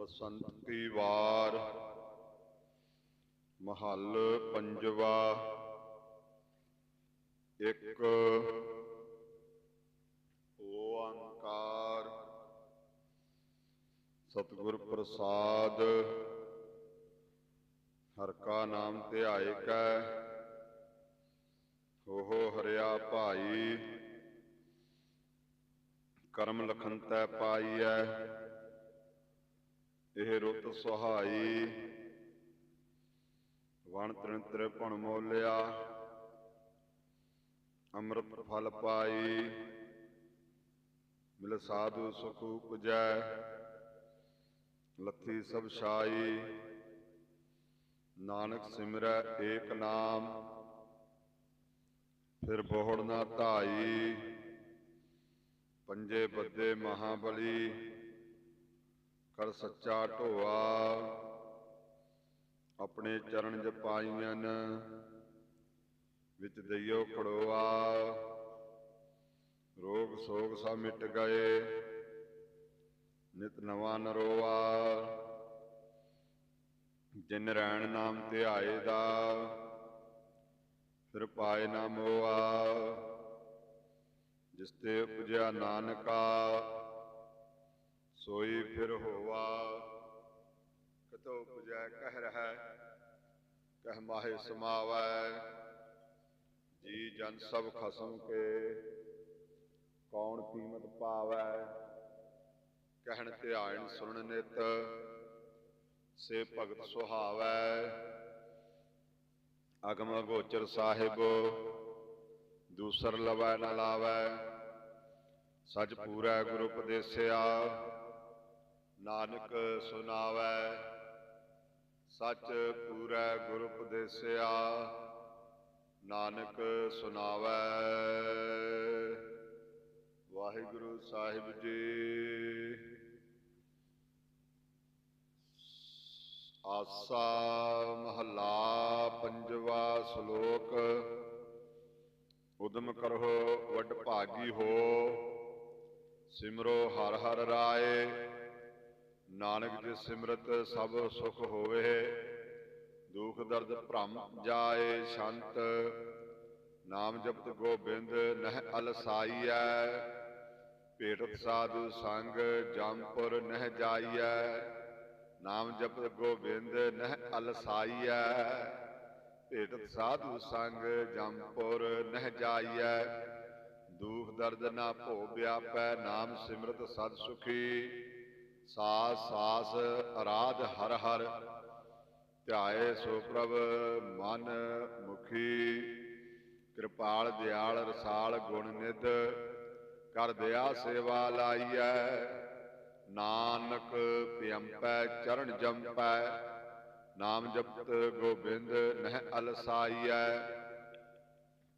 ਬਸੰਤੀ ਵਾਰ। ਮਹੱਲ ਪੰਜਵਾ। ਇੱਕ ਓੰਕਾਰ ਸਤਿਗੁਰ ਪ੍ਰਸਾਦ। ਹਰ ਕਾ ਨਾਮ ਧਿਆਏ ਕੈ। ਹੋ ਹਰਿਆ ਭਾਈ। ਕਰਮ ਲਖਨ ਤੈ ਪਾਈਐ। ਇਹ ਰੁੱਤ ਸੁਹਾਈ। ਵਣ ਤ੍ਰਿਣ ਤ੍ਰਿਪਣ ਮੋਲਿਆ। ਅੰਮ੍ਰਿਤ ਫਲ ਪਾਈ। ਮਿਲ ਸਾਧੂ ਸੁਖ ਉਪਜੈ। ਲੱਥੀ ਸਭ ਛਾਈ। ਨਾਨਕ ਸਿਮਰੈ ਏਕ ਨਾਮ। ਫਿਰ ਬੋਹੜ ਨਾ ਧਾਈ। ਪੰਜੇ ਬੱਦੇ ਮਹਾਬਲੀ। ਕਰ ਸੱਚਾ ਢੋਆ। ਆਪਣੇ ਚਰਨ ਜਪਾਈਆਂ ਵਿੱਚ ਦਈਓ ਖੜੋਆ। ਰੋਗ ਸੋਗ ਸਭ ਮਿਟ ਗਏ, ਨਿਤ ਨਵਾਂ ਨਰੋਆ ਜਿਨ ਰੈਣ ਨਾਮ ਧਿਆਏ ਦਾ, ਫਿਰ ਪਾਏ ਨਾ ਮੋਆ। ਜਿਸ ਤੇ ਉਪਜਿਆ ਨਾਨਕਾ ਸੋਈ ਫਿਰ ਹੋਵਾ, ਕਤੋ ਉਪਜੈ ਕਹਿ ਰਹਿ, ਕਹਿ ਮਾਹੇ ਸਮਾਵੈ। ਜੀ ਜਨ ਸਭ ਖਸਮ ਕੇ, ਕੌਣ ਕੀਮਤ ਪਾਵੈ? ਕਹਿਣ ਧਿਆਨ ਸੁਣਨ ਨਿਤ, ਸੇ ਭਗਤ ਸੁਹਾਵੈ। ਅਗਮ ਗੋਚਰ ਸਾਹਿਬ, ਦੂਸਰ ਲਵੈ ਨ ਲਾਵੈ। ਸਚ ਪੂਰੈ ਗੁਰੂ ਉਪਦੇਸਿਆ ਨਾਨਕ ਸੁਨਾਵੈ, ਸਚ ਪੂਰੈ ਗੁਰੂ ਉਪਦੇਸਿਆ, ਨਾਨਕ ਸੁਨਾਵੈ। ਵਾਹਿਗੁਰੂ ਸਾਹਿਬ ਜੀ। ਆਸਾ ਮਹਲਾ ਪੰਜਵਾ ਸ਼ਲੋਕ, ਉਦਮ ਕਰੋ ਵੱਡ ਭਾਗੀ ਹੋ, ਸਿਮਰੋ ਹਰ ਹਰ ਰਾਏ। ਨਾਨਕ ਜੀ ਸਿਮਰਤ ਸਭ ਸੁਖ ਹੋਵੇ, ਦੁਖ ਦਰਦ ਭ੍ਰਮ ਜਾਏ ਸ਼ੰਤ। ਨਾਮ ਜਪਤ ਗੋਬਿੰਦ, ਨਹਿ ਅਲਸਾਈਐ ਭੇਟਤ ਸਾਧੂ ਸੰਗ ਜੰਪੁਰ ਨਹਿ ਜਾਈਐ। ਨਾਮ ਜਪਤ ਗੋਬਿੰਦ, ਨਹਿ ਅਲਸਾਈਐ ਭੇਟਤ ਸਾਧੂ ਸੰਗ ਜੰਪੁਰ ਨਹਿ ਜਾਈਐ। ਦੁਖ ਦਰਦ ਨਾ ਭੋ ਵਿਆਪੈ, ਨਾਮ ਸਿਮਰਤ ਸਦ ਸੁਖੀ। ਸਾਸ ਸਾਸ ਅਰਾਧ ਹਰ ਹਰ, ਧਿਆਏ ਸੋ ਪ੍ਰਭ ਮਨ ਮੁਖੀ। ਕਿਰਪਾਲ ਦਿਆਲ ਰਸਾਲ ਗੁਣ ਨਿਧ, ਕਰ ਦਿਆ ਸੇਵਾ ਲਾਈਐ। ਨਾਨਕ ਪਿਅੰਪੈ ਚਰਨ ਜੰਪੈ। ਨਾਮ ਜਪਤ ਗੋਬਿੰਦ ਨਹਿ ਅਲਸਾਈਐ।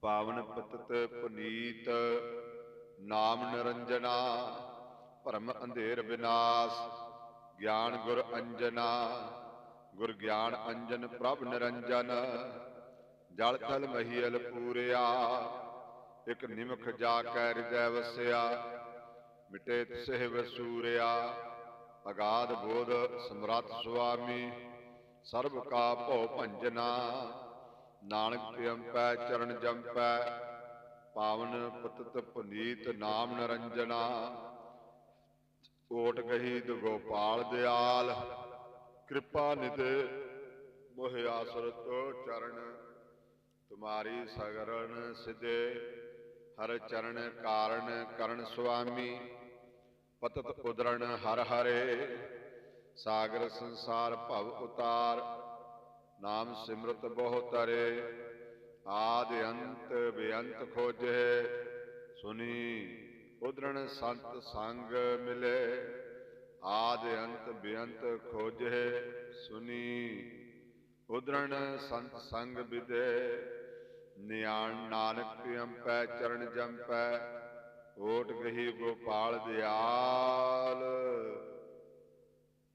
ਪਾਵਨ ਪਤਤ ਪੁਨੀਤ, ਨਾਮ ਨਿਰੰਜਨਾ। ਭਰਮ ਅੰਧੇਰ ਵਿਨਾਸ਼, ਗਿਆਨ ਗੁਰ ਅੰਜਨਾ, ਗੁਰ ਗਿਆਨ ਅੰਜਨ ਪ੍ਰਭ ਨਿਰੰਜਨ, ਜਲ ਥਲ ਮਹੀਲ ਪੂਰਿਆ, ਇਕ ਨਿਮਖ ਜਾ ਕੈ ਹਿਰਦੈ ਵਸਿਆ, ਮਿਟੇ ਤਿਸਹਿ ਵਸੂਰਿਆ ਅਗਾਧ ਬੋਧ ਸਮਰੱਥ ਸੁਆਮੀ, ਸਰਬ ਕਾ ਭਉ ਭੰਜਨਾ, ਨਾਨਕ ਪਿਅੰਪੈ ਚਰਨ ਜੰਪੈ, ਪਾਵਨ ਪਤਤ ਪੁਨੀਤ ਨਾਮ ਨਿਰੰਜਨਾ ਓਟ ਗਹੀ ਗੋਪਾਲ ਦਿਆਲ, ਕਿਰਪਾ ਨਿਧ ਮੋਹ ਆਸਰਤ ਚਰਨ, ਤੁਮਾਰੀ ਸਗਰਨ ਸਿਧੇ, ਹਰ ਚਰਨ ਕਾਰਨ ਕਰਨ ਸੁਆਮੀ, ਪਤਤ ਉਦਰਣ ਹਰ ਹਰੇ, ਸਾਗਰ ਸੰਸਾਰ ਭਵ ਉਤਾਰ, ਨਾਮ ਸਿਮਰਤ ਬਹੁ ਤਰੇ, ਆਦ ਅੰਤ ਬੇਅੰਤ ਖੋਜੇ, ਸੁਨੀ ਉਦਰਣ ਸੰਤ ਸੰਗ ਮਿਲੇ, ਆਦ ਅੰਤ ਬੇਅੰਤ ਖੋਜੇ, ਸੁਨੀ। ਉਦਰਣ ਸੰਤ ਸੰਗ ਵਿਦੇ, ਨਿਆਣ ਨਾਨਕ ਪਿਅੰਪੈ ਚਰਨ ਜੰਪੈ, ਓਟ ਗਹੀ ਗੋਪਾਲ ਦਿਆਲ।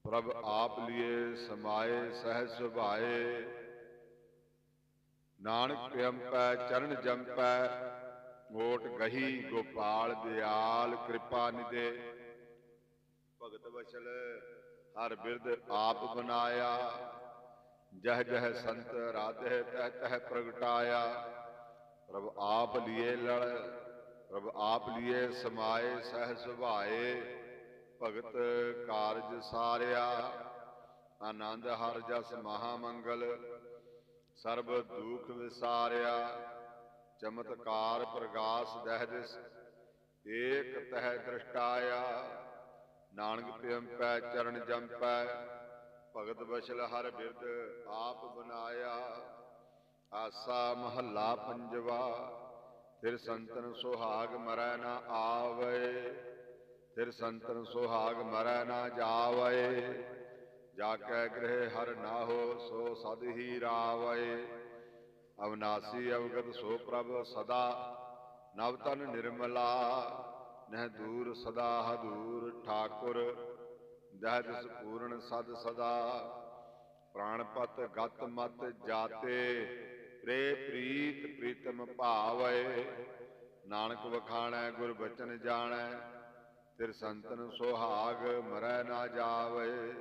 ਪ੍ਰਭ ਆਪ ਲਿਏ, ਸਮਾਏ ਸਹਿ ਸੁਭਾਏ। ਨਾਨਕ ਪਿਅੰਪੈ ਚਰਨ ਜੰਪੈ ਮੋਟ ਗਹੀ ਗੋਪਾਲ ਦਿਆਲ, ਕਿਰਪਾ ਨਿਦੇ ਭਗਤ ਵਸ਼ਲ, ਹਰ ਬਿਰਦ ਆਪ ਬਨਾਇਆ। ਜਹ ਜਹ ਸੰਤ ਰਾਧੇ ਤਹ ਤਹ ਪ੍ਰਗਟਾਇਆ। ਪ੍ਰਭ ਆਪ ਲਿਏ ਲੜ ਪ੍ਰਭ ਆਪ ਲਿਏ ਸਮਾਏ ਸਹਿ ਸੁਭਾਏ। ਭਗਤ ਕਾਰਜ ਸਾਰਿਆ, ਆਨੰਦ ਹਰ ਜਸ ਮਹਾ ਮੰਗਲ ਸਰਬ ਦੁਖ ਵਿਸਾਰਿਆ। ਚਮਤਕਾਰ ਪ੍ਰਗਾਸ ਦਹਿ ਦਿਸ ਏਕ ਤਹਿ ਦ੍ਰਿਸ਼ਟਾਇਆ, ਨਾਨਕ ਪਿਅੰਪੈ ਚਰਨ ਜੰਪੈ ਭਗਤ ਬਸ਼ਲ ਹਰ ਬਿਰਦ ਆਪ ਬਨਾਇਆ। ਆਸਾ ਮਹੱਲਾ ਪੰਜਵਾ ਫਿਰ ਸੰਤਨ ਸੁਹਾਗ ਮਰੈ ਨਾ ਆਵੇ ਫਿਰ ਸੰਤਨ ਸੁਹਾਗ ਮਰੈ ਨਾ ਜਾਵੇ ਜਾ ਕੈ ਗ੍ਰਹਿ ਹਰ ਨਾਹੋ ਸੋ ਸਦ ਹੀ ਰਾਵੇ। ਅਵਨਾਸੀ ਅਵਗਤ ਸੋ ਪ੍ਰਭ ਸਦਾ, ਨਵ ਤਨ ਨਿਰਮਲਾ, ਨਹਿ ਦੂਰ ਸਦਾ ਹਦੂਰ ਠਾਕੁਰ ਜਹ ਤਿਸ ਪੂਰਨ ਸਦ ਸਦਾ। ਪ੍ਰਾਣਪਤ ਗਤ ਮਤ ਜਾਤੇ ਪ੍ਰੇ ਪ੍ਰੀਤ ਪ੍ਰੀਤਮ ਭਾਵੈ। ਨਾਨਕ ਵਖਾਣੈ, ਗੁਰ ਬਚਨ ਜਾਣੈ, ਤਿਰ ਸੰਤਨ ਸੁਹਾਗ ਮਰੈ ਨਾ ਜਾਵੇ।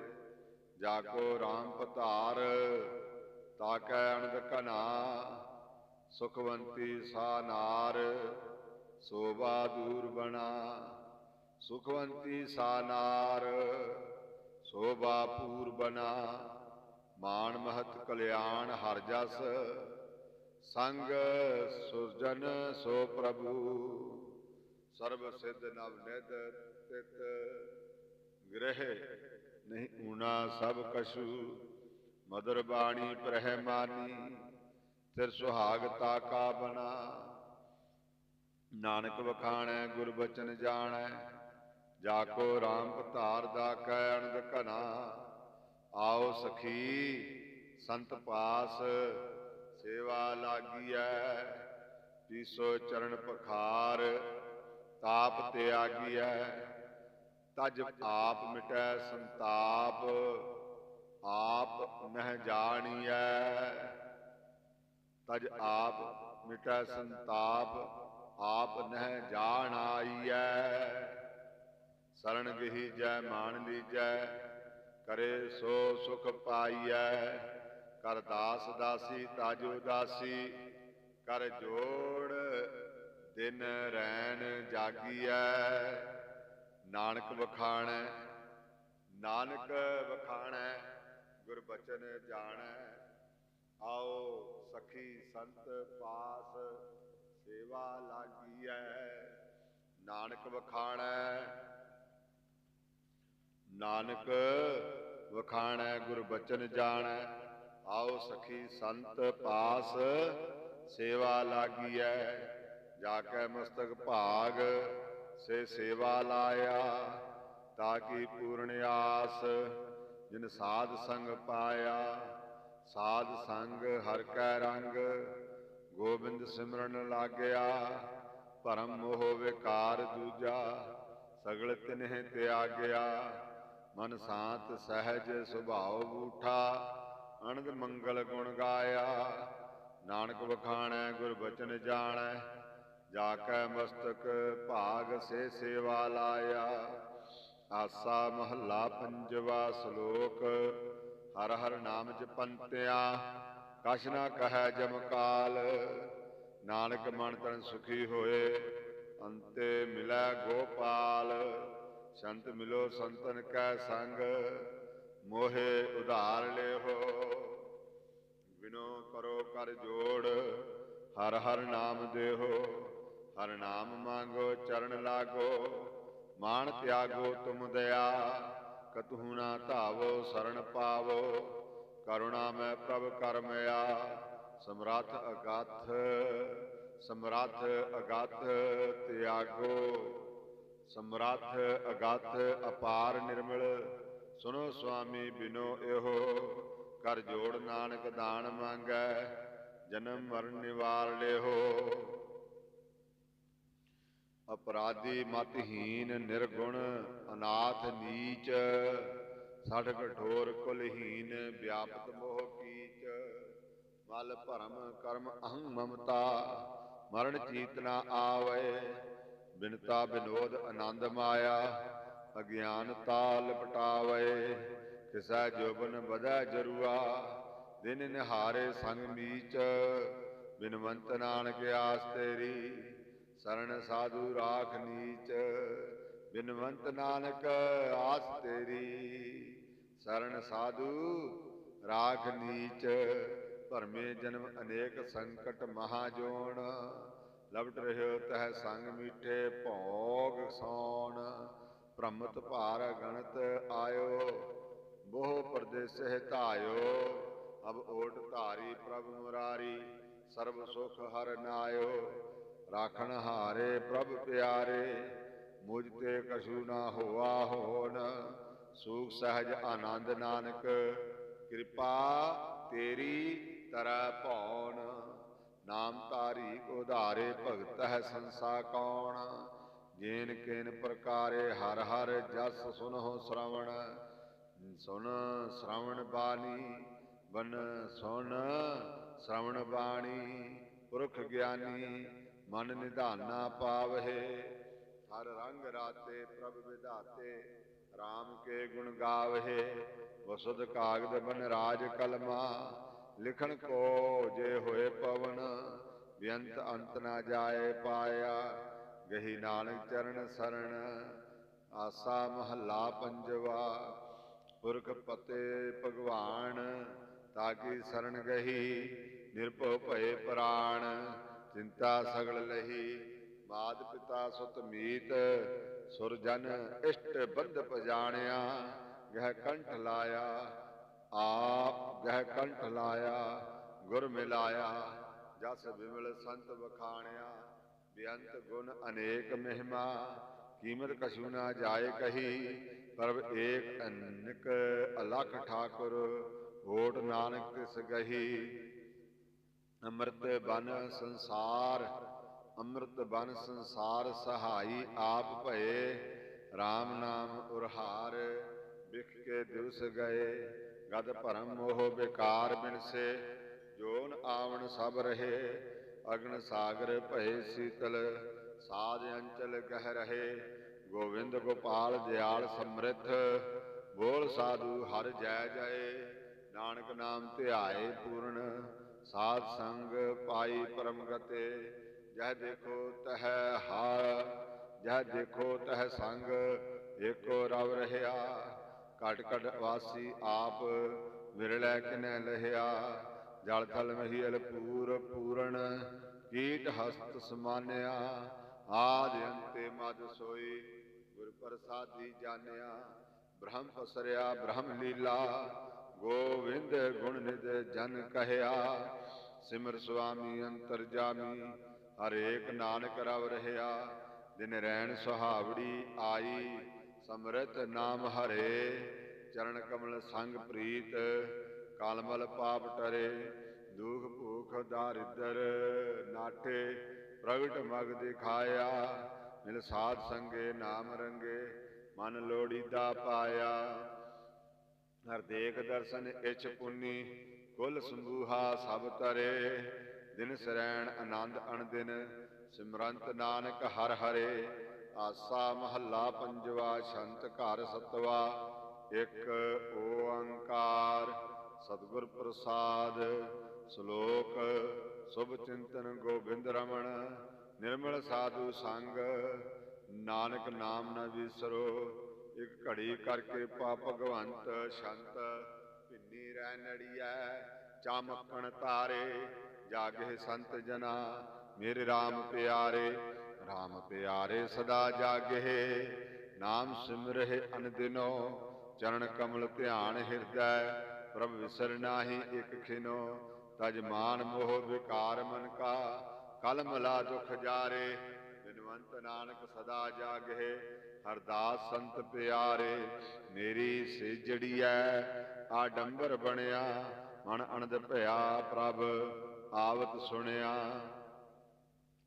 ਜਾ ਕੋ RAM ਪਧਾਰ ਤਾਕੈ ਅਨੰਦ ਕਨਾ ਸੁਖਵੰਤੀ ਸਾ ਨਾਰ, ਸੋਭਾ ਦੂਰ ਬਣਾ। ਸੁਖਵੰਤੀ ਸਾ ਨਾਰ, ਸੋਭਾ ਪੂਰ ਬਨਾ ਮਾਨ ਮਹਤ ਕਲਿਆਣ ਹਰ ਜਸ, ਸੰਗ ਸੁਰਜਨ ਸੋ ਪ੍ਰਭੂ। ਸਰਬ ਸਿੱਧ ਨਵ ਨਿਧ ਤਿਤ ਗ੍ਰਹਿ ਨਹੀਂ ਊਣਾ ਸਭ ਕਸ਼ੂ ਮਦਰ ਬਾਣੀ ਪ੍ਰਹਿਮਾਨੀ ਤਿਰ ਸੁਹਾਗ ਤਾਕਾ ਬਨਾ ਨਾਨਕ ਵਖਾਣੈ, ਗੁਰ ਬਚਨ ਜਾਣੈ, ਜਾ ਕੋ RAM ਪਧਾਰ ਦਾ ਕੈ ਅਨੰਦ ਘਨਾ। ਆਓ ਸਖੀ, ਸੰਤ ਪਾਸ, ਸੇਵਾ ਲਾਗੀਐ। ਪੀਸੋ ਚਰਨ ਪਖਾਰ ਤਾਪ ਤਿਆਗੀਐ। ਤਜ ਆਪ ਮਿਟੈ ਸੰਤਾਪ। ਆਪ ਨਹਿ ਜਾਣੀਐ। ਤਜ ਆਪ ਮਿਟੈ ਸੰਤਾਪ, ਆਪ ਨਹਿ ਜਾਣ ਆਈਐ। ਸਰਣ ਗਹੀ ਜੈ ਮਾਨ ਲੀਜੈ, ਕਰੇ ਸੋ ਸੁਖ ਪਾਈਐ। ਕਰ ਦਾਸ ਦਾਸੀ, ਤਜ ਉਦਾਸੀ, ਕਰ ਜੋੜ ਦਿਨ ਰੈਣ ਜਾਗੀਐ। ਨਾਨਕ ਵਖਾਣੈ ਨਾਨਕ ਵਖਾਣੈ ਗੁਰਬਚਨ ਜਾਣੈ। ਆਓ ਸਖੀ ਸੰਤ ਪਾਸ ਸੇਵਾ ਲਾਗੀਐ। ਨਾਨਕ ਵਖਾਣੈ। ਨਾਨਕ ਵਖਾਣੈ ਗੁਰਬਚਨ ਜਾਣੈ। ਆਓ ਸਖੀ ਸੰਤ ਪਾਸ ਸੇਵਾ ਲਾਗੀਐ। ਜਾ ਕੇ ਮਸਤਕ ਭਾਗ ਸੇ ਸੇਵਾ ਲਾਇਆ, ਤਾਂ ਕੀ ਪੂਰਨ ਆਸ ਜਿਨ ਸਾਧ ਸੰਗ ਪਾਇਆ, ਸਾਧ ਸੰਗ ਹਰ ਕੈ ਰੰਗ, ਗੋਬਿੰਦ ਸਿਮਰਨ ਲਾਗਿਆ, ਭਰਮ ਮੋਹ ਵਿਕਾਰ ਦੂਜਾ, ਸਗਲ ਤਿਨਹਿ ਤਿਆਗਿਆ, ਮਨ ਸ਼ਾਂਤ ਸਹਿਜ ਸੁਭਾਉ ਬੂਠਾ, ਅਣਦ ਮੰਗਲ ਗੁਣ ਗਾਇਆ, ਨਾਨਕ ਵਖਾਣੈ, ਗੁਰ ਬਚਨ ਜਾਣੈ ਜਾ ਕੈ ਮਸਤਕ ਭਾਗ ਸੇ ਸੇਵਾ ਲਾਇਆ। ਆਸਾ ਮਹੱਲਾ ਪੰਜਵਾ ਸ਼ਲੋਕ। ਹਰ ਹਰ ਨਾਮ ਜਪੰਤਿਆ ਕਛ ਨਾ ਕਹੈ ਜਮ ਕਾਲ। ਨਾਨਕ ਮਨ ਤਨ ਸੁਖੀ ਹੋਏ, ਅੰਤੇ ਮਿਲੈ ਗੋਪਾਲ। ਸੰਤ ਮਿਲੋ ਸੰਤਨ ਕੈ ਸੰਗ, ਮੋਹਿ ਉਧਾਰ ਲਿਓ ਬਿਨੋ ਕਰੋ ਕਰ ਜੋੜ, ਹਰ ਹਰ ਨਾਮ ਦੇਹੋ। ਹਰ ਨਾਮ ਮੰਗੋ, ਚਰਨ ਲਾਗੋ। ਮਾਨ ਤਿਆਗੋ ਤੁਮ ਦਇਆ ਕਤਹੂ ਨਾ ਧਾਵੋ ਸਰਣ ਪਾਵੋ। ਕਰੁਣਾ ਮੈਂ ਪ੍ਰਭ ਕਰਮਿਆ ਸਮਰੱਥ ਅਗਾਥ ਸਮਰੱਥ ਅਗਾਥ ਤਿਆਗੋ। ਸਮਰੱਥ ਅਗਾਥ ਅਪਾਰ ਨਿਰਮਲ ਸੁਨੋ ਸੁਆਮੀ ਬਿਨੋ ਇਹੋ। ਕਰ ਜੋੜ ਨਾਨਕ ਦਾਨ ਮੰਗੈ ਜਨਮ ਮਰਨ ਨਿਵਾਰ ਲਿਓ ਅਪਰਾਧੀ ਮਤਹੀਨ ਨਿਰਗੁਣ, ਅਨਾਥ ਨੀਚ ਸੜ ਕਠੋਰ ਕੁਲਹੀਨ ਵਿਆਪਤ ਮੋਹ ਕੀਚ। ਮਲ ਭਰਮ ਕਰਮ ਅਹੰ ਮਮਤਾ, ਮਰਨ ਚੀਤ ਨਾ ਆਵੇ। ਬਿਨਤਾ ਬਿਨੋਦ ਆਨੰਦ ਮਾਇਆ ਅਗਿਆਨਤਾ ਲਪਟਾਵੇ। ਕਿਸੈ ਜੋਬਨ ਵਧੈ ਜਰੂਆ, ਦਿਨ ਨਿਹਾਰੇ ਸੰਗ ਮੀਚ। ਬਿਨਵੰਤ ਨਾਨਕ ਆਸ ਤੇਰੀ ਸਰਣ ਸਾਧੂ ਰਾਖ ਨੀਚ, ਬਿਨਵੰਤ ਨਾਨਕ ਆਸ ਤੇਰੀ। ਸਰਣ ਸਾਧੂ ਰਾਖ ਨੀਚ, ਭਰਮੇ ਜਨਮ ਅਨੇਕ ਸੰਕਟ ਮਹਾ ਜੋਣ ਲਵਟ ਰਹਿਓ ਤਹ ਸੰਗ ਮੀਠੇ ਭੋਗ ਸੌਣ। ਭ੍ਰਮਤ ਭਾਰ ਗਣਤ ਆਇਓ ਬਹੁ ਪਰਦੇਸਹਿ ਧਾਇਓ ਅਬ ਓਟ ਧਾਰੀ ਪ੍ਰਭ ਮੁਰਾਰੀ, ਸਰਬ ਸੁਖ ਹਰ ਨਾਇਓ। ਰਾਖਣ ਹਾਰੇ ਪ੍ਰਭ ਪਿਆਰੇ, ਮੁਝ ਤੇ ਕਛੂ ਨਾ ਹੋਆ ਹੋਣ। ਸੂਖ ਸਹਿਜ ਆਨੰਦ ਨਾਨਕ, ਕਿਰਪਾ ਤੇਰੀ ਤਰੈ ਭਉਣ ਨਾਮ ਤਾਰੀ ਉਧਾਰੇ ਭਗਤ ਹੈ ਸੰਸਾ ਕੌਣ। ਜੇਨ ਕੇਨ ਪ੍ਰਕਾਰੇ ਹਰ ਹਰ ਜਸ ਸੁਨਹੁ ਸ਼ਰਵਣ। ਸੁਨ ਸ਼ਰਵਣ ਬਾਣੀ, ਬਨ ਸੁਨ ਸ਼ਰਵਣ ਬਾਣੀ, ਪੁਰਖ ਗਿਆਨੀ ਮਨ ਨਿਧਾਨਾ ਪਾਵਹਿ। ਹਰ ਰੰਗ ਰਾਤੇ ਪ੍ਰਭ ਵਿਧਾਤੇ, RAM ਕੇ ਗੁਣ ਗਾਵਹਿ। ਵਸੁਧ ਕਾਗਦ ਬਨ ਰਾਜ ਕਲਮਾ, ਲਿਖਣ ਕੋ ਜੇ ਹੋਏ ਪਵਨ, ਬੇਅੰਤ ਅੰਤ ਨਾ ਜਾਏ ਪਾਇਆ। ਗਹੀ ਨਾਨਕ ਚਰਨ ਸਰਣ ਆਸਾ ਮਹੱਲਾ ਪੰਜਵਾ। ਪੁਰਖ ਪਤੇ ਭਗਵਾਨ ਤਾਕੀ ਸਰਣ ਗਹੀ, ਨਿਰਭਉ ਭਏ ਪ੍ਰਾਣ। ਚਿੰਤਾ ਸਗਲ ਲਹੀ ਮਾਤ ਪਿਤਾ ਸੁਤ ਮੀਤ, ਸੁਰ ਇਸ਼ਟ ਬੰਧ ਪਜਾਣਿਆ ਗਹਿ ਕੰਠ ਲਾਇਆ, ਆਪ ਗਹਿ ਕੰਠ ਲਾਇਆ, ਗੁਰ ਮਿਲਾਇਆ, ਜਸ ਬਿਮਲ ਸੰਤ ਵਖਾਣਿਆ, ਬੇਅੰਤ ਗੁਣ ਅਨੇਕ ਮਹਿਮਾ, ਕੀਮਤ ਕਛੂ ਨਾ ਜਾਏ ਕਹੀ, ਪ੍ਰਭ ਏਕ ਅਨਕ ਅਲਖ ਠਾਕੁਰ, ਹੋਟ ਨਾਨਕ ਤਿਸ ਗਹੀ ਅੰਮ੍ਰਿਤ ਬਨ ਸੰਸਾਰ, ਅੰਮ੍ਰਿਤ ਬਨ ਸੰਸਾਰ ਸਹਾਈ ਆਪ ਭਏ RAM ਨਾਮ ਉਰਹਾਰ, ਵਿਖ ਕੇ ਦਿਵਸ ਗਏ, ਗਦ ਭਰਮ ਮੋਹ ਬੇਕਾਰ ਬਿਨਸੇ, ਜੋਨ ਆਵਣ ਸਭ ਰਹੇ, ਅਗਨ ਸਾਗਰ ਭਏ ਸੀਤਲ ਸਾਧ ਅੰਚਲ ਕਹਿ ਰਹੇ, ਗੋਵਿੰਦ ਗੋਪਾਲ ਦਿਆਲ ਸਮ੍ਰਿਧ, ਬੋਲ ਸਾਧੂ ਹਰ ਜੈ ਜੈ ਨਾਨਕ ਨਾਮ ਧਿਆਏ ਪੂਰਨ ਸਾਧ ਸੰਗ ਪਾਈ ਪਰਮ ਗਤੇ, ਜਹ ਦੇਖੋ ਤਹ ਹਾਰ, ਜਹ ਦੇਖੋ ਤਹ ਸੰਗ, ਏਕੋ ਰਵ ਰਹਿਆ। ਘਟ ਘਟ ਵਾਸੀ ਆਪ ਵਿਰਲੇ ਕਿਨੈ ਲਹਿਆ। ਜਲ ਥਲ ਮਹੀਲ ਪੂਰ ਪੂਰਨ, ਕੀਟ ਹਸਤ ਸਮਾਨਿਆ। ਆਦ ਅੰਤੇ ਮਦ ਸੋਈ, ਗੁਰ ਪ੍ਰਸਾਦੀ ਜਾਣਿਆ। ਬ੍ਰਹਮ ਫਸਰਿਆ ਬ੍ਰਹਮ ਲੀਲਾ। ਗੋਵਿੰਦ ਗੁਣ ਨਿਦ ਜਨ ਕਹਿਆ, ਸਿਮਰ ਸੁਆਮੀ ਅੰਤਰ ਜਾਮੀ ਹਰੇਕ ਨਾਨਕ ਰਵ ਰਹਿਆ, ਦਿਨ ਰੈਣ ਸੁਹਾਵੜੀ ਆਈ, ਸਮਰਤ ਨਾਮ ਹਰੇ, ਚਰਨ ਕਮਲ ਸੰਗ ਪ੍ਰੀਤ, ਕਲਮਲ ਪਾਪ ਟਰੇ, ਦੁਖ ਭੂਖ ਦਾਰਿਦਰ ਨਾਟੇ ਪ੍ਰਗਟ ਮਗ ਦਿਖਾਇਆ, ਮਿਲ ਸਾਧ ਸੰਗੇ ਨਾਮ ਰੰਗੇ, ਮਨ ਲੋੜੀਦਾ ਪਾਇਆ। ਹਰ ਦੇਖ ਦਰਸ਼ਨ ਇਛ ਪੁੰਨੀ, ਕੁਲ ਸੰਭੂਹਾ ਸਭ ਤਰੇ ਦਿਨ ਸਰੈਣ ਆਨੰਦ ਅਣਦਿਨ, ਸਿਮਰੰਤ ਨਾਨਕ ਹਰ ਹਰੇ। ਆਸਾ ਮਹੱਲਾ ਪੰਜਵਾ, ਸ਼ੰਤ ਘਰ ਸਤਵਾ। ਇੱਕ ਓੰਕਾਰ, ਸਤਿਗੁਰ ਪ੍ਰਸਾਦ। ਸ਼ਲੋਕ, ਸੁਭ ਚਿੰਤਨ ਗੋਬਿੰਦ ਰਮਣ। ਨਿਰਮਲ ਸਾਧੂ ਸੰਗ, ਨਾਨਕ ਨਾਮ ਨ ਵਿਸਰੋ। ਇੱਕ ਘੜੀ ਕਰਕੇ ਪਾ ਭਗਵੰਤ ਸ਼ੰਤ ਭਿੰਨੀ ਰਹਿ ਨੜੀਐ ਚਮਕਣ ਤਾਰੇ, ਜਾਗੇ ਸੰਤ ਜਨਾ, ਮੇਰੇ RAM ਪਿਆਰੇ RAM ਪਿਆਰੇ ਸਦਾ ਜਾਗੇ, ਨਾਮ ਸਿਮਰਹਿ ਅਨਦਿਨੋ, ਚਰਨ ਕਮਲ ਧਿਆਨ ਹਿਰਦੈ, ਪ੍ਰਭ ਵਿਸਰ ਨਾਹੀ ਇਕ ਖਿਨੋ, ਤਜ ਮਾਨ ਮੋਹ ਵਿਕਾਰ ਮਨ ਕਾ ਕਲ ਮਲਾ ਦੁਖ ਜਾਰੇ, ਬਿਨਵੰਤ ਨਾਨਕ ਸਦਾ ਜਾਗੇ ਹਰਦਾਸ ਸੰਤ ਪਿਆਰੇ, ਮੇਰੀ ਸਿਜੜੀਐ ਆਡੰਬਰ ਬਣਿਆ, ਮਨ ਅਨੰਦ ਭਇਆ ਪ੍ਰਭ, ਆਵਤ ਸੁਣਿਆ।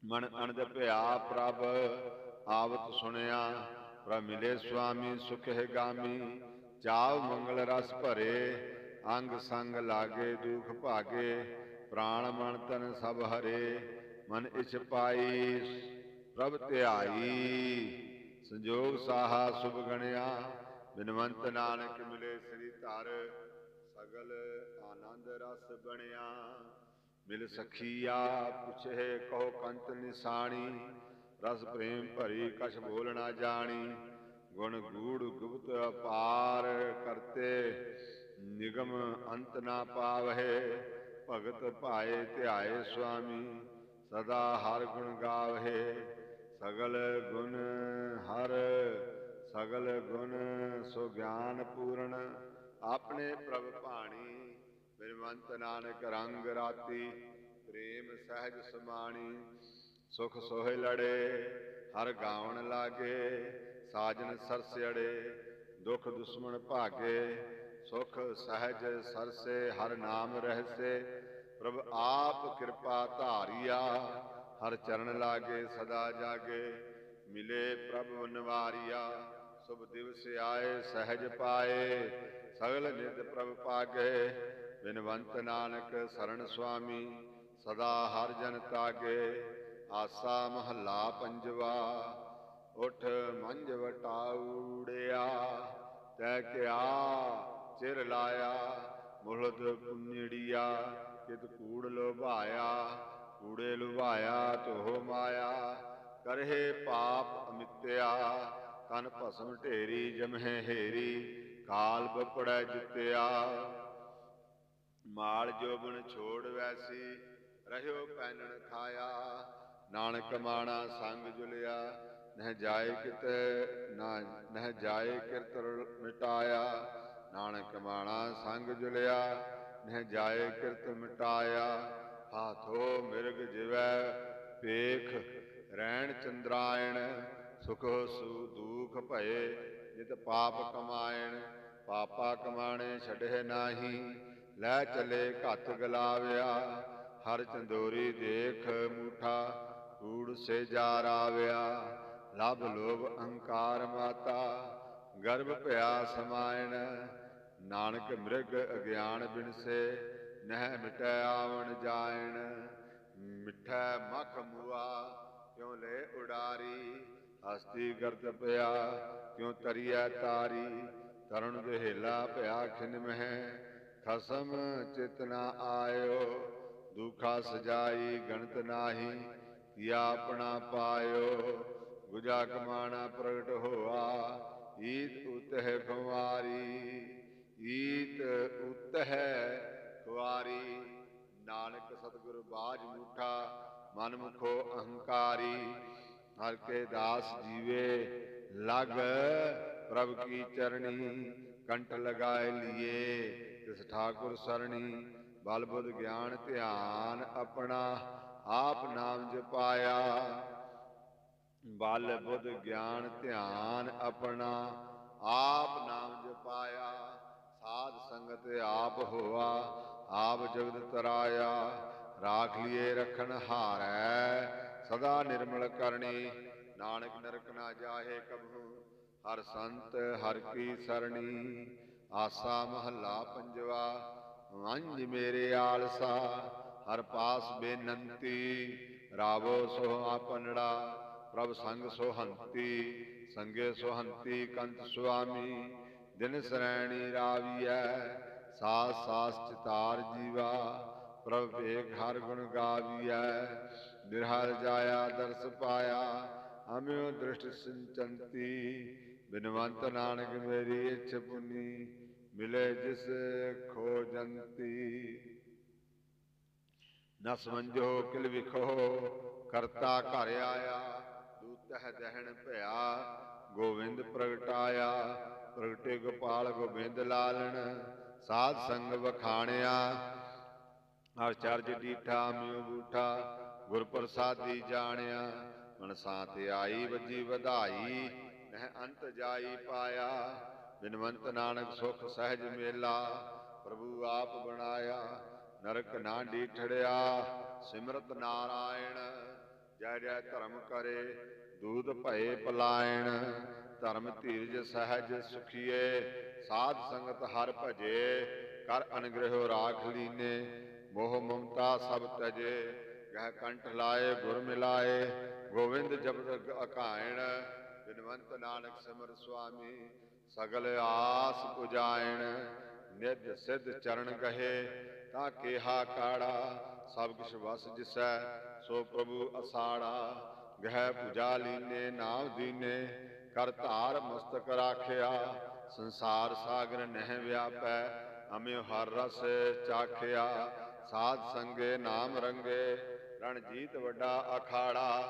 ਮਨ ਅਨੰਦ ਭਇਆ ਪ੍ਰਭ, ਆਵਤ ਸੁਣਿਆ। ਪ੍ਰਭ ਮਿਲੇ ਸੁਆਮੀ, ਸੁਖ ਹੈ ਗਾਮੀ ਚਾਵ ਮੰਗਲ ਰਸ ਭਰੇ, ਅੰਗ ਸੰਗ ਲਾਗੇ, ਦੁਖ ਭਾਗੇ, ਪ੍ਰਾਣ ਮਨ ਤਨ ਸਭ ਹਰੇ, ਮਨ ਇਛ ਪਾਈ, ਪ੍ਰਭ ਧਿਆਈ। ਸੰਜੋਗ ਸਾਹਾ ਸੁਭ ਗਣਿਆ, ਬਿਨਵੰਤ ਨਾਨਕ ਮਿਲੇ ਸ੍ਰੀ ਧਰ, ਸਗਲ ਆਨੰਦ ਰਸ ਬਣਿਆ। ਮਿਲ ਸਖੀਆ ਪੁਛੇ ਕਹੋ ਕੰਤ ਨਿਸਾਣੀ, ਰਸ ਪ੍ਰੇਮ ਭਰੀ ਕਛ ਬੋਲ ਨਾ ਜਾਣੀ। ਗੁਣ ਗੂੜ ਗੁਪਤ ਅਪਾਰ ਕਰਤੇ, ਨਿਗਮ ਅੰਤ ਨਾ ਪਾਵਹਿ। ਭਗਤ ਭਾਏ ਧਿਆਏ ਸੁਆਮੀ, ਸਦਾ ਹਰ ਗੁਣ ਗਾਵਹਿ। ਸਗਲ ਗੁਣ ਹਰ, ਸਗਲ ਗੁਣ ਸੋ ਗਿਆਨ ਪੂਰਨ। ਆਪਣੇ ਪ੍ਰਭ ਭਾਣੀ ਬਿਰਮੰਤ ਨਾਨਕ ਰੰਗ ਰਾਤੀ, ਪ੍ਰੇਮ ਸਹਿਜ ਸਮਾਣੀ, ਸੁਖ ਸੋਹਿ ਲੜੇ, ਹਰ ਗਾਵਣ ਲਾਗੇ, ਸਾਜਨ ਸਰਸਿੜੇ ਦੁਖ ਦੁਸ਼ਮਣ ਭਾਗੇ, ਸੁਖ ਸਹਿਜ ਸਰਸੇ, ਹਰ ਨਾਮ ਰਹਿਸੇ। ਪ੍ਰਭ ਆਪ ਕਿਰਪਾ ਧਾਰਿਆ ਹਰ ਚਰਨ ਲਾਗੇ, ਸਦਾ ਜਾਗੇ। ਮਿਲੇ ਪ੍ਰਭ ਨਿਵਾਰੀਆ ਸੁਭ ਦਿਵਸ ਆਏ, ਸਹਿਜ ਪਾਏ। ਸਗਲ ਨਿਤ ਪ੍ਰਭ ਪਾਗੇ, ਬਿਨਵੰਤ ਨਾਨਕ ਸਰਣ ਸੁਆਮੀ, ਸਦਾ ਹਰ ਜਨ ਤਾਗੇ। ਆਸਾ ਮਹੱਲਾ ਪੰਜਵਾ, ਉਠ ਮੰਜ ਵਟਾਉੜਿਆ। ਤੈ ਕਿਆ ਚਿਰ ਲਾਇਆ, ਮੁਹਲਤ ਪੁੰਨੜੀਆ ਕਿਤ ਕੂੜ ਲੋਭਾਇਆ। ਕੂੜੇ ਲੁਭਾਇਆ ਤੋਹ ਮਾਇਆ, ਕਰਹਿ ਪਾਪ ਅਮਿਤਿਆ, ਤਨ ਭਸਮ ਢੇਰੀ, ਜਮਹਿ ਹੇਰੀ, ਕਾਲ ਬਪੜੈ ਜਿਤਿਆ। ਮਾਲ ਜੋਬਨ ਛੋੜ ਵੈਸੀ, ਰਹਿਓ ਪੈਨਣ ਖਾਇਆ। ਨਾਨਕ ਮਾਣਾ ਸੰਗ ਜੁਲਿਆ, ਨਹਿ ਜਾਏ ਕਿਤੇ ਨਾ, ਨਹਿ ਜਾਏ ਕਿਰਤ ਮਿਟਾਇਆ। ਨਾਨਕ ਮਾਣਾ ਸੰਗ ਜੁਲਿਆ, ਨਹਿ ਜਾਏ ਕਿਰਤ ਮਿਟਾਇਆ। ਹਾਥੋ ਮਿਰਗ ਜਿਵੈ ਪੇਖ ਰਹਿਣ ਚੰਦਰਾਇਣ, ਸੁਖ ਸੂ ਦੁਖ ਭਏ, ਨਿਤ ਪਾਪ ਕਮਾਇਣ, ਪਾਪਾ ਕਮਾਣੇ ਛੱਡੇ ਨਾਹੀ, ਲੈ ਚਲੇ ਘੱਤ ਗਲਾਵਿਆ, ਹਰ ਚੰਦੋਰੀ ਦੇਖ ਮੂਠਾ, ਕੂੜ ਸੇ ਜਾ ਰਾਵਿਆ, ਲਭ ਲੋਭ ਅਹੰਕਾਰ ਮਾਤਾ, ਗਰਭ ਭਇਆ ਸਮਾਇਣ, ਨਾਨਕ ਮ੍ਰਿਗ ਅਗਿਆਨ ਬਿਨਸੇ ਨਹਿ ਮਿਟੈ ਆਵਣ ਜਾਇਣ, ਮਿੱਠਾ ਮਖ ਮੁਆ, ਕਿਉ ਲੈ ਉਡਾਰੀ? ਹਸਤੀ ਗਰਦ ਪਿਆ, ਕਿਉ ਤਰੀਆ ਤਾਰੀ? ਤਰੁਣ ਦੇਹਲਾ ਭਇਆ ਖਿਨ ਮਹਿ, ਖਸਮ ਚਿਤਨਾ ਆਇਓ, ਦੁਖਾ ਸਜਾਈ ਗਣਤ ਨਾਹੀ ਕੀਆ ਆਪਣਾ ਪਾਇਓ, ਗੁਜਾ ਕਮਾਣਾ ਪ੍ਰਗਟ ਹੋਆ, ਈਤ ਉਤਹਿ ਫਵਾਰੀ ਈਤ ਉਤਹਿ ਖੁਆਰੀ ਨਾਨਕ ਸਤਿਗੁਰ ਬਾਜ ਮੂਠਾ ਮਨ ਮੁਖੋ ਅਹੰਕਾਰੀ, ਹਰ ਕੇ ਦਾਸ ਜੀਵੇ, ਲਗ ਪ੍ਰਭ ਕੀ ਚਰਣੀ, ਕੰਠ ਲਗਾਏ ਲੀਏ, ਤਿਸ ਠਾਕੁਰ ਸਰਣੀ, ਬਲ ਬੁੱਧ ਗਿਆਨ ਧਿਆਨ ਆਪਣਾ, ਆਪ ਨਾਮ ਜਪਾਇਆ। ਬਲ ਬੁੱਧ ਗਿਆਨ ਧਿਆਨ ਆਪਣਾ, ਆਪ ਨਾਮ ਜਪਾਇਆ, ਸਾਧ ਸੰਗਤ ਆਪ ਹੋਆ ਆਪ ਜਗਤ ਤਰਾਇਆ, ਰਾਖ ਲਿਏ ਰਖਣ ਹਾਰੈ, ਸਦਾ ਨਿਰਮਲ ਕਰਨੀ ਨਾਨਕ ਨਰਕ ਨਾ ਜਾਹੇ ਕਬਹੂ, ਹਰ ਸੰਤ ਹਰ ਕੀ ਸਰਣੀ, ਆਸਾ ਮਹੱਲਾ ਪੰਜਵਾ ਵੰਜ ਮੇਰੇ ਆਲਸਾ, ਹਰ ਪਾਸ ਬੇਨੰਤੀ, ਰਾਵੋ ਸੋ ਆਪਨੜਾ ਪ੍ਰਭ ਸੰਗ ਸੋਹੰਤੀ, ਸੰਗੇ ਸੋਹੰਤੀ ਕੰਤ ਸੁਆਮੀ, ਦਿਨ ਸਰੈਣੀ ਰਾਵੀਐ ਸਾਸ ਸਾਸ ਚਿਤਾਰ ਜੀਵਾ, ਪ੍ਰਭ ਵੇਖ ਹਰ ਗੁਣ ਗਾਵੀਐ, ਨਿਰਹਲ ਜਾਇਆ ਦਰਸ ਪਾਇਆ ਹਮਿਓ ਦ੍ਰਿਸ਼ਟ ਸਿੰਚੰਤੀ, ਬਿਨਵੰਤ ਨਾਨਕ ਮੇਰੀ ਇੱਛ ਪੁਨੀ, ਮਿਲੇ ਜਿਸ ਖੋਜੰਤੀ ਨ ਸਮਝੋ ਕਿਲ ਵਿਖੋ, ਕਰਤਾ ਘਰ ਆਇਆ ਦੂਤਹਿ ਦਹਿਣ ਭਇਆ, ਗੋਵਿੰਦ ਪ੍ਰਗਟਾਇਆ, ਪ੍ਰਗਟੇ ਗੋਪਾਲ ਗੋਬਿੰਦ ਲਾਲਣ ਸਾਧ ਸੰਗ ਵਖਾਣਿਆ। ਹਰ ਚਰਜ ਮਿਉ ਬੂਠਾ ਗੁਰ ਪ੍ਰਸਾਦੀ ਜਾਣਿਆ। ਮਨਸਾ ਤੇ ਆਈ, ਵੱਜੀ ਵਧਾਈ ਨਹਿ ਅੰਤ ਜਾਈ ਪਾਇਆ। ਬਿਨਵੰਤ ਨਾਨਕ ਸੁਖ ਸਹਿਜ ਮੇਲਾ, ਪ੍ਰਭੂ ਆਪ ਬਣਾਇਆ। ਨਰਕ ਨਾ ਡੀਠੜਿਆ ਸਿਮਰਤ ਨਾਰਾਇਣ, ਜੈ ਜੈ ਧਰਮ ਕਰੇ। ਦੂਤ ਭਏ ਪਲਾਇਣ, ਧਰਮ ਧੀਰਜ ਸਹਿਜ ਸੁਖੀਏ, ਸਾਧ ਸੰਗਤ ਹਰ ਭਜੇ, ਕਰ ਅਨਗ੍ਰਹਿ ਰਾਖ ਲੀਨੇ, ਮੋਹ ਮਮਤਾ ਸਭ ਤਜੇ, ਗਹਿ ਕੰਠ ਲਾਏ, ਗੁਰ ਮਿਲਾਏ, ਗੋਵਿੰਦ ਜਪਤ ਅਕਾਇਣ, ਬਿਨਵੰਤ ਨਾਨਕ ਸਿਮਰ ਸੁਆਮੀ, ਸਗਲ ਆਸ ਪੁਜਾਇਣ, ਨਿਜ ਸਿਧ ਚਰਨ ਕਹੇ, ਤਾਂ ਕੇਹਾ ਕਾੜਾ, ਸਭ ਕਿਛ ਵਸ ਜਿਸੈ, ਸੋ ਪ੍ਰਭੂ ਅਸਾੜਾ ਗਹਿ ਪੁਜਾ ਲੀਨੇ ਨਾਮ ਦੀਨੇ, ਕਰ ਧਾਰ ਮਸਤਕ ਰਾਖਿਆ। ਸੰਸਾਰ ਸਾਗਰ ਨਹਿ ਵਿਆਪੈ ਅਮਿ ਹਰ ਰਸ ਚਾਖਿਆ। ਸਾਧ ਸੰਗੇ ਨਾਮ ਰੰਗੇ, ਰਣਜੀਤ ਵੱਡਾ ਅਖਾੜਾ।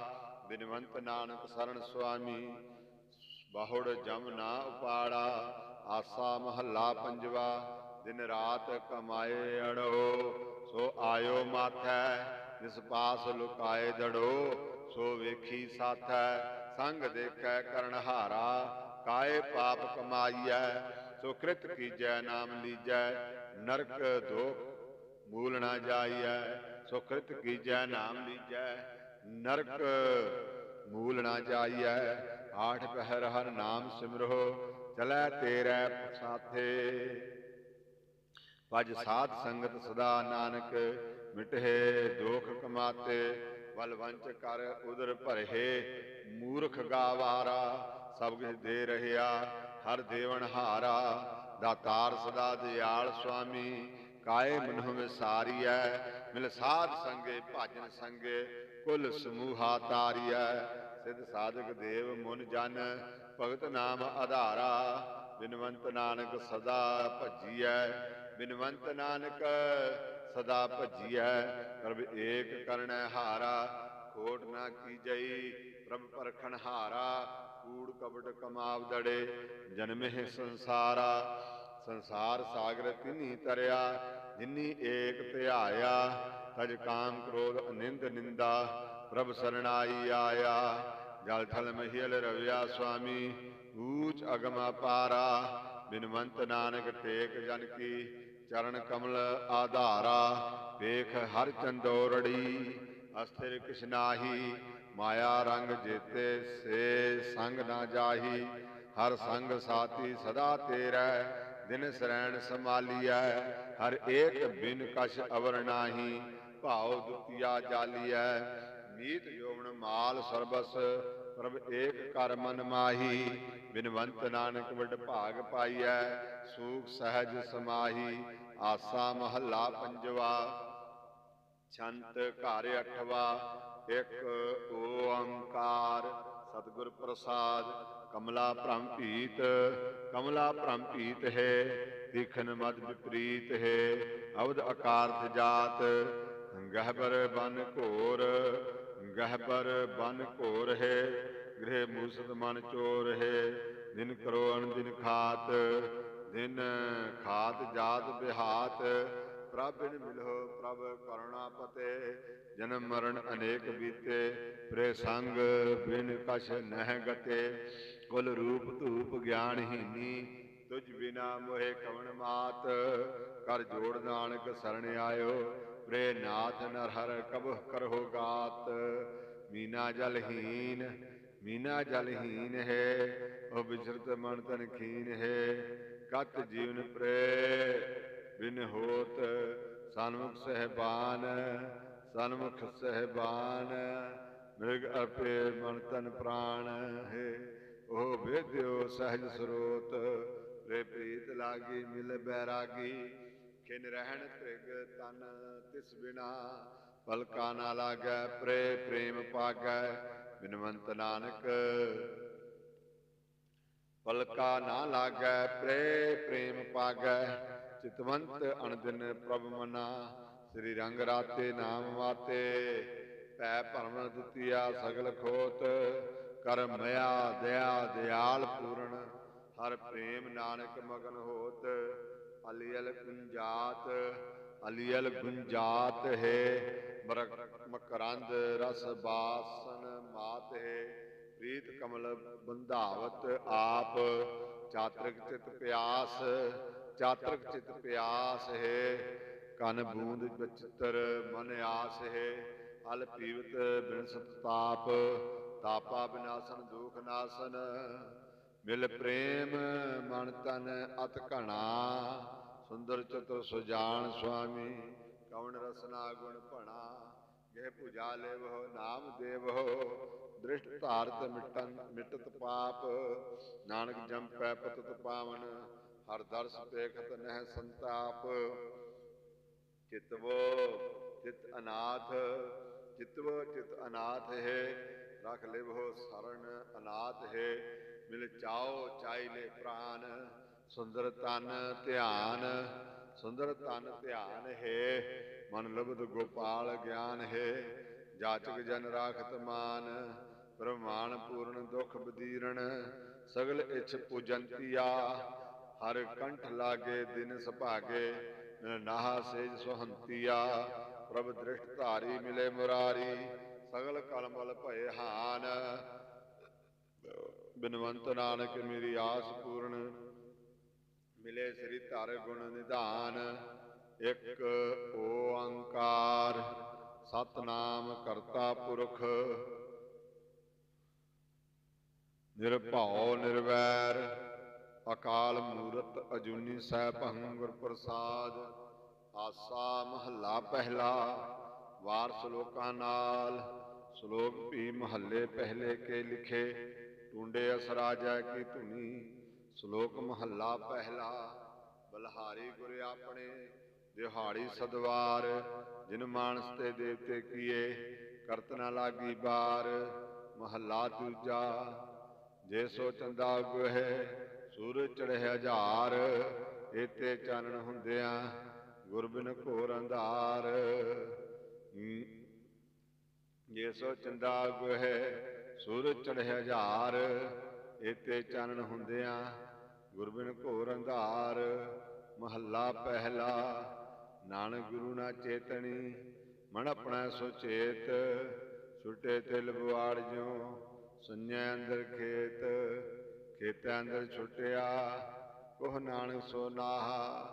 ਬਿਨਵੰਤ ਨਾਨਕ ਸਰਣ ਸੁਆਮੀ, ਬਹੁੜ ਜਮ ਨਾ ਉਪਾੜਾ। ਆਸਾ ਮਹੱਲਾ ਪੰਜਵਾ, ਦਿਨ ਰਾਤ ਕਮਾਏ ਅੜੋ। ਸੋ ਆਇਓ ਮਾਥੈ ਜਿਸ ਪਾਸ ਲੁਕਾਏ ਦੜੋ। ਸੋ ਵੇਖੀ ਸਾਥੈ, ਸੰਗ ਦੇਖੈ ਕਰਨ ਹਾਰਾ ਕਾਏ ਪਾਪ ਕਮਾਈਐ, ਸੋ ਕ੍ਰਿਤ ਕੀਜੈ, ਨਾਮ ਲੀਜੈ, ਨਰਕ ਦੋਖ ਮੂਲ ਨਾ ਜਾਈਐ, ਸੋ ਕ੍ਰਿਤ ਕੀਜੈ, ਨਾਮ ਲੀਜੈ, ਨਰਕ ਮੂਲ ਨਾ ਜਾਈਐ, ਆਠ ਪਹਿਰ ਹਰ ਨਾਮ ਸਿਮਰੋ, ਚਲੈ ਤੇਰੇ ਸਾਥੇ ਭਜ ਸਾਧ ਸੰਗਤ ਸਦਾ ਨਾਨਕ ਮਿਟੇ ਦੋਖ ਕਮਾਤੇ ਬਲਵੰਚ ਕਰ ਉਦਰ ਭਰਹਿ, ਮੂਰਖ ਗਾਵਾਰਾ, ਸਭ ਕੁਝ ਦੇ ਰਹਿਆ, ਹਰ ਦੇਵਨ ਹਾਰਾ, ਦਾਤਾਰ ਸਦਾ ਦਿਆਲ ਸੁਆਮੀ ਕਾਏ ਮਨਹੁ ਵਿਸਾਰੀਐ, ਮਿਲ ਸਾਧ ਸੰਗੇ, ਭਾਜਨ ਸੰਗੇ, ਕੁਲ ਸਮੂਹਾ ਤਾਰੀਐ, ਸਿਧ ਸਾਧਕ ਦੇਵ ਮੁਨ ਜਨ, ਭਗਤ ਨਾਮ ਆਧਾਰਾ, ਬਿਨਵੰਤ ਨਾਨਕ ਸਦਾ ਭਜੀਐ, ਬਿਨਵੰਤ ਨਾਨਕ ਸਦਾ ਭਜੀਐ, ਪ੍ਰਭ ਏਕ ਕਰਣੈ ਹਾਰਾ ਕੋਟ ਨਾ ਕੀਜਈ ਪ੍ਰਭ ਪਰਖਣ ਹਾਰਾ, ਕੂੜ ਕਮਾਵ ਦੜੇ ਜਨਮਹਿ ਸੰਸਾਰਾ। ਸੰਸਾਰ ਸਾਗਰ ਤਿਨੀ ਤਰਿਆ, ਜਿਨੀ ਏਕ ਧਿਆਇਆ, ਤਜ ਕਾਮ ਕ੍ਰੋਧ ਅਨਿੰਦ ਨਿੰਦਾ, ਪ੍ਰਭ ਸਰਣਾਈ ਆਇਆ। ਜਲ ਥਲ ਮਹਿਲ ਰਵਿਆ ਸੁਆਮੀ, ਊਚ ਅਗਮ ਅਪਾਰਾ ਬਿਨਵੰਤ ਨਾਨਕ ਟੇਕ ਜਨ ਕੀ ਚਰਨ ਕਮਲ ਆਧਾਰਾ, ਵੇਖ ਹਰ ਚੰਦੋਰੜੀ, ਅਸਥਿਰ ਕਿਛ ਮਾਇਆ ਰੰਗ ਜੇਤੇ ਸੇ ਸੰਗ ਨਾ ਜਾਹੀ, ਹਰ ਸੰਗ ਸਾਥੀ ਸਦਾ ਤੇਰਾ, ਦਿਨ ਸਰੈਣ ਸਮਾਲੀਐ ਹਰ ਏਕ ਬਿਨ ਕਛ ਅਵਰ ਨਾਹੀ, ਭਾਉ ਦੁਤੀਆ ਜਾਲੀਐ, ਮੀਤ ਜੋਵਨ ਮਾਲ ਸਰਬਸ ਪ੍ਰਭ ਏਕ ਕਰ ਮਨ ਮਾਹੀ, ਬਿਨਵੰਤ ਨਾਨਕ ਵਡ ਭਾਗ ਪਾਈਐ, ਸੂਖ ਸਹਿਜ ਸਮਾਹੀ, ਆਸਾ ਮਹੱਲਾ ਪੰਜਵਾ। ਛੰਤ ਘਰ ਅਠਵਾ, ਇੱਕ ਓੰਕਾਰ, ਸਤਿਗੁਰ ਪ੍ਰਸਾਦ, ਕਮਲਾ ਭ੍ਰਮ ਭੀਤ ਕਮਲਾ ਭ੍ਰਮ ਭੀਤ ਹੈ ਦੇਖਨ ਮਦ ਵਿਪਰੀਤ ਹੈ, ਅਵਧ ਅਕਾਰਥ ਜਾਤ, ਗਹਿਬਰ ਬਨ ਘੋਰ ਗਹਿਬਰ ਬਨ ਘੋਰ ਹੈ, ਗ੍ਰਹਿ ਮੂਸਤ ਮਨ ਚੋਰ ਹੈ। ਦਿਨ ਕਰੋ ਅਣ ਦਿਨ ਖਾਤ ਦਿਨ ਖਾਤ ਜਾਤ ਬਿਹਾਤ। ਪ੍ਰਭ ਬਿਨ ਮਿਲੋ ਪ੍ਰਭ ਕਰੁਣਾ ਪਤੇ, ਜਨਮ ਮਰਨ ਅਨੇਕ ਬੀਤੇ। ਪ੍ਰੇ ਸੰਗ ਬਿਨ ਕਛ ਨਹਿ ਗਤੇ, ਕੁਲ ਰੂਪ ਧੂਪ ਗਿਆਨਹੀਨੀ ਤੁਝ ਬਿਨਾ ਮੋਹਿ ਕਵਣ ਮਾਤ। ਕਰ ਜੋੜ ਨਾਨਕ ਸਰਣ ਆਇਓ ਪ੍ਰੇ ਨਾਥ ਨਰ ਹਰ ਕਬ ਕਰਹੁ ਗਾਤ। ਮੀਨਾ ਜਲਹੀਨ ਮੀਨਾ ਜਲਹੀਨ ਹੈ, ਉਹ ਵਿਚਰਤ ਮਨ ਤਨ ਖੀਨ ਹੈ। ਕਤ ਜੀਵਨ ਪ੍ਰੇ ਬਿਨ ਹੋਤ, ਸਨਮੁਖ ਸਹਿਬਾਨ ਸਨਮੁਖ ਸਹਿਬਾਨ। ਮਿਰਗ ਅਰਪੇ ਮਨ ਤਨ ਪ੍ਰਾਣ ਹੈ, ਉਹ ਵੇਦਿਓ ਸਹਿਜ ਸਰੋਤ। ਰੇ ਪ੍ਰੀਤ ਲਾਗੀ, ਮਿਲ ਬੈਰਾਗੀ। ਖਿਨ ਰਹਿਣ ਤ੍ਰਿਗ ਤਨ ਤਿਸ ਬਿਨਾ। ਪਲਕਾ ਨਾ ਲਾਗੈ ਪ੍ਰੇ ਪ੍ਰੇਮ ਪਾਗੈ। ਬਿਨਵੰਤ ਨਾਨਕ, ਪਲਕਾ ਨਾ ਲਾਗੈ ਪ੍ਰੇ ਪ੍ਰੇਮ ਪਾਗੈ। ਚਿਤਵੰਤ ਅਣਦਿਨ ਪ੍ਰਭ ਮਨਾ। ਸ੍ਰੀ ਰੰਗ ਰਾਤੇ ਨਾਮ ਵਾਤੇ ਪੈ ਭਰਮ ਦੁਤੀਆ ਸਗਲ ਖੋਤ। ਕਰ ਮਿਆ ਦਇਆ, ਦਿਆਲ ਪੂਰਨ। ਹਰ ਪ੍ਰੇਮ ਨਾਨਕ ਮਗਨ ਹੋਤ, ਅਲੀਅਲ ਗੁੰਜਾਤ ਅਲੀਅਲ ਗੁੰਜਾਤ ਹੈ। ਮਕਰੰਦ ਰਸ ਬਾਸਨ ਮਾਤ ਹੈ। ਪ੍ਰੀਤ ਕਮਲ ਬੰਧਾਵਤ ਆਪ, ਚਾਤ੍ਰਿਕ ਚਿਤ ਪਿਆਸ, ਚਾਤ੍ਰਿਕ ਚਿਤ ਪਿਆਸ ਹੈ। ਕਨ ਬੂੰਦ ਬਚਿੱਤਰ ਮਨ ਆਸ ਹੈ। ਹਲ ਪੀਵਤ ਬਿਨ ਸੰਤਾਪ ਤਾਪਾ ਬਿਨਾਸਨ ਦੁਖ ਨਾਸਨ। ਮਿਲ ਪ੍ਰੇਮ ਮਨ ਤਨ ਅਤ ਘਣਾ। ਸੁੰਦਰ ਚਤੁਰ ਸੁਜਾਨ ਸੁਆਮੀ, ਕਵਣ ਰਸਨਾ ਗੁਣ ਭਣਾ। ਗਹਿ ਪੂਜਾ ਲੇਵੋ ਨਾਮ ਦੇਵੋ ਦ੍ਰਿਸ਼ਟ ਧਾਰਤ ਮਿਟਨ ਮਿਟਤ ਪਾਪ। ਨਾਨਕ ਜੰਪੈ ਪਤਤ ਪਾਵਨ, ਹਰ ਦਰਸ ਦੇਖਤ ਨਹਿ ਸੰਤਾਪ। ਚਿਤਵੋ ਚਿਤ ਅਨਾਥ, ਚਿਤਵੋ ਚਿਤ ਅਨਾਥ ਹੈ, ਰਖ ਲਿਵੋ ਸਰਣ ਅਨਾਥ ਹੈ। ਮਿਲ ਚਾਓ ਚਾਈ ਲੈ ਪ੍ਰਾਨ, ਸੁੰਦਰ ਤਨ ਧਿਆਨ, ਸੁੰਦਰ ਤਨ ਧਿਆਨ ਹੈ, ਮਨ ਲਬਦ ਗੋਪਾਲ ਗਿਆਨ ਹੈ, ਜਾਚਕ ਜਨ ਰਾਖਤ ਮਾਨ, ਪ੍ਰਮਾਣ ਪੂਰਨ ਦੁਖ ਬਦੀਰਣ, ਸਗਲ ਇਛ ਪੂਜੰਤੀਆ, ਹਰ ਕੰਠ ਲਾਗੇ ਦਿਨ ਸੁਭਾਗੇ, ਮਿਲ ਸੇਜ ਸੁਹੰਤੀਆ, ਪ੍ਰਭ ਦ੍ਰਿਸ਼ਟ ਧਾਰੀ ਮਿਲੇ ਮੁਰਾਰੀ, ਸਗਲ ਕਲਮਲ ਭਏ ਹਾਨ ਬਿਨਵੰਤ ਨਾਨਕ ਮੇਰੀ ਆਸ ਪੂਰਨ। ਮਿਲੇ ਸ੍ਰੀ ਧਰ ਗੁਣ ਨਿਧਾਨ, ਇੱਕ ਓੰਕਾਰ। ਸਤਨਾਮ ਕਰਤਾ ਪੁਰਖ। ਨਿਰਭਉ ਨਿਰਵੈਰ, ਅਕਾਲ ਮੂਰਤ ਅਜੂਨੀ ਸੈਭੰ ਗੁਰ ਪ੍ਰਸਾਦ। ਆਸਾ ਮਹੱਲਾ ਪਹਿਲਾ ਵਾਰ ਸ਼ਲੋਕਾਂ ਨਾਲ, ਸ਼ਲੋਕ ਵੀ ਮਹੱਲੇ ਪਹਿਲੇ ਕੇ ਲਿਖੇ। ਟੁੰਡੇ ਅਸਰਾ ਜੈ ਕੀ ਧੁਨੀ, ਸ਼ਲੋਕ ਮਹੱਲਾ ਪਹਿਲਾ, ਬਲਹਾਰੀ ਗੁਰ ਆਪਣੇ, ਦਿਹਾੜੀ ਸਦਵਾਰ, ਜਿਨ ਮਾਨਸ ਤੇ ਦੇਵਤੇ ਕੀਏ, ਕਰਤ ਨਾ ਲਾਗੀ ਬਾਰ, ਮਹੱਲਾ ਦੂਜਾ, ਜੇ ਸੋ ਚੰਦਾ ਗੁਹਿ ਸੂਰਜ ਚੜ੍ਹੇ ਹਜ਼ਾਰ, ਏਤੇ ਚਾਨਣ ਹੁੰਦਿਆਂ ਗੁਰਬਿਨ ਘੋਰ ਅੰਧਾਰ। ਜੇ ਸੋ ਚੰਦਾ ਗੁਹਿ ਸੂਰਜ ਚੜ੍ਹੇ ਹਜ਼ਾਰ ਏਤੇ ਚਾਨਣ ਹੁੰਦਿਆਂ ਗੁਰਬਿਨ ਘੋਰ ਅੰਧਾਰ, ਮਹੱਲਾ ਪਹਿਲਾ, ਨਾਨਕ ਗੁਰੂ ਨਾ ਚੇਤਣੀ ਮਨ ਆਪਣਾ ਸੁਚੇਤ ਛੁੱਟੇ ਤਿਲ ਬਵਾੜ ਜਿਉ, ਸੁਨਿਆ ਅੰਦਰ ਖੇਤ, ਖੇਤਾਂ ਅੰਦਰ ਛੁੱਟਿਆ, ਕੋਹ ਨਾਨਕ ਸੋ ਨਾਹਾ,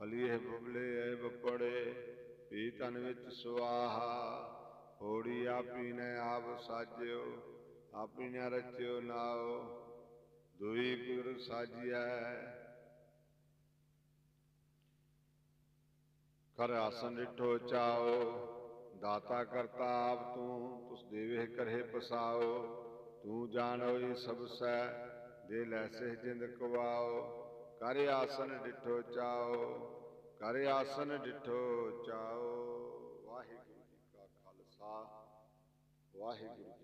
ਫਲੀਏ ਬੁਬਲੇ ਐ ਬਪੜੇ, ਪੀ ਤਨ ਵਿੱਚ ਸੁਆਹਾ, ਹੋੜੀ ਆਪੀ ਨੇ ਆਪ ਸਾਜਿਓ ਆਪੀ ਨੇ ਰਚਿਓ ਨਾਓ ਦੁਈ ਗੁਰ ਸਾਜਿਆ ਕਰ ਆਸਨ ਡਿਠੋ ਚਾਓ ਦਾਤਾ ਕਰਤਾ ਆਪ ਤੂੰ, ਤੁਸ ਦੇਵੇ ਕਰਹਿ ਪਸਾਓ ਤੂੰ ਜਾਣੋਈ ਸਭ ਸੈ, ਦੇ ਲੈਸੇ ਜਿੰਦ ਕਵਾਓ ਕਰ ਆਸਨ ਡਿਠੋ ਚਾਓ ਕਰ ਆਸਨ ਡਿਠੋ ਚਾਓ ਵਾਹਿਗੁਰੂ ਜੀ ਕਾ ਖਾਲਸਾ, ਵਾਹਿਗੁਰੂ